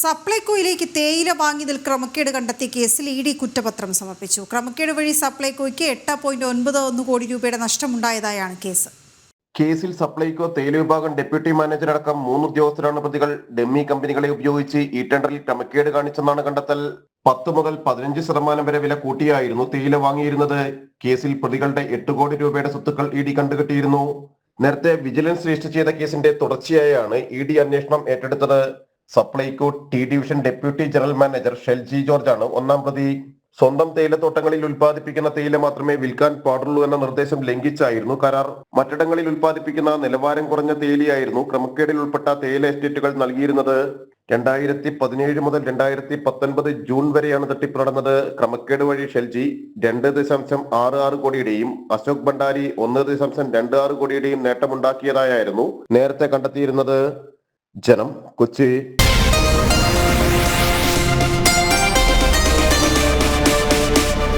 സപ്ലൈകോയിലേക്ക് തേയില വാങ്ങിയതിൽ ക്രമക്കേട് കണ്ടെത്തിയ കേസിൽ ഇ ഡി കുറ്റപത്രം സമർപ്പിച്ചു. ക്രമക്കേട് വഴി സപ്ലൈകോയ്ക്ക് എട്ട് പോയിന്റ് ഒൻപത് ഒന്ന് കോടി രൂപയുടെ നഷ്ടമുണ്ടായതായാണ് കേസ്. കേസിൽ സപ്ലൈകോ തേയില വിഭാഗം ഡെപ്യൂട്ടി മാനേജർ അടക്കം മൂന്ന് ഉദ്യോഗസ്ഥരാണ് പ്രതികൾ. ഡെമ്മി കമ്പനികളെ ഉപയോഗിച്ച് ഈ ടെൻഡറിൽ ക്രമക്കേട് കാണിച്ചെന്നാണ് കണ്ടെത്തൽ. പത്ത് മുതൽ പതിനഞ്ച് ശതമാനം വരെ വില കൂട്ടിയായിരുന്നു തേയില വാങ്ങിയിരുന്നത്. കേസിൽ പ്രതികളുടെ എട്ട് കോടി രൂപയുടെ സ്വത്തുക്കൾ ഇ ഡി കണ്ടുകെട്ടിയിരുന്നു. നേരത്തെ വിജിലൻസ് രജിസ്റ്റർ ചെയ്ത കേസിന്റെ തുടർച്ചയായാണ് ഇ ഡി അന്വേഷണം ഏറ്റെടുത്തത്. Supplyco T division deputy general manager Shelji George ആണ് ഒന്നാം പ്രതി സ്വന്തം തേയിലത്തോട്ടങ്ങളിൽ ഉൽപ്പാദിപ്പിക്കുന്ന തേയില മാത്രമേ വിൽക്കാൻ പാടുള്ളൂ എന്ന നിർദ്ദേശം ലംഘിച്ചായിരുന്നു കരാർ. മറ്റിടങ്ങളിൽ ഉൽപ്പാദിപ്പിക്കുന്ന നിലവാരം കുറഞ്ഞ തേയിലയായിരുന്നു ക്രമക്കേടിൽ ഉൾപ്പെട്ട തേയില എസ്റ്റേറ്റുകൾ നൽകിയിരുന്നത്. രണ്ടായിരത്തി പതിനേഴ് മുതൽ രണ്ടായിരത്തി പത്തൊൻപത് ജൂൺ വരെയാണ് തട്ടിപ്പ് നടന്നത് ക്രമക്കേട് വഴി ഷെൽജി രണ്ട് ദശാംശം ആറ് ആറ് കോടിയുടെയും അശോക് ഭണ്ഡാരി ഒന്ന് ദശാംശം രണ്ട് ആറ് കോടിയുടെയും നേട്ടമുണ്ടാക്കിയതായിരുന്നു നേരത്തെ കണ്ടെത്തിയിരുന്നത്. జనం కొచ్చి